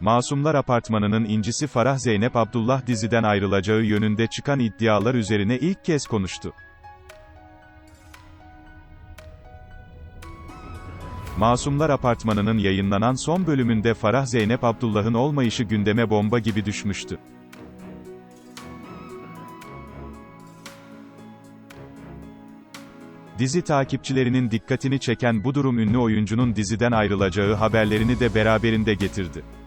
Masumlar Apartmanı'nın incisi Farah Zeynep Abdullah diziden ayrılacağı yönünde çıkan iddialar üzerine ilk kez konuştu. Masumlar Apartmanı'nın yayınlanan son bölümünde Farah Zeynep Abdullah'ın olmayışı gündeme bomba gibi düşmüştü. Dizi takipçilerinin dikkatini çeken bu durum ünlü oyuncunun diziden ayrılacağı haberlerini de beraberinde getirdi.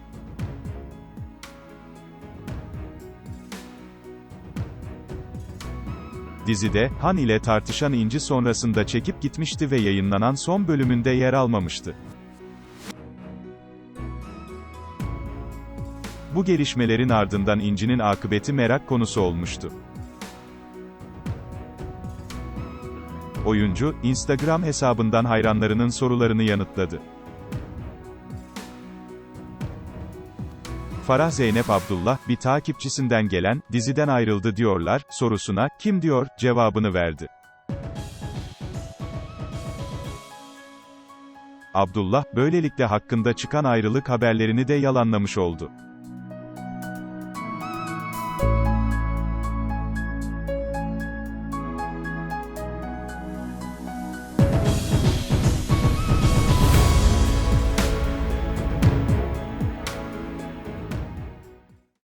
Dizide, Han ile tartışan İnci sonrasında çekip gitmişti ve yayınlanan son bölümünde yer almamıştı. Bu gelişmelerin ardından İnci'nin akıbeti merak konusu olmuştu. Oyuncu, Instagram hesabından hayranlarının sorularını yanıtladı. Farah Zeynep Abdullah, bir takipçisinden gelen, diziden ayrıldı diyorlar, sorusuna, kim diyor, cevabını verdi. Abdullah, böylelikle hakkında çıkan ayrılık haberlerini de yalanlamış oldu.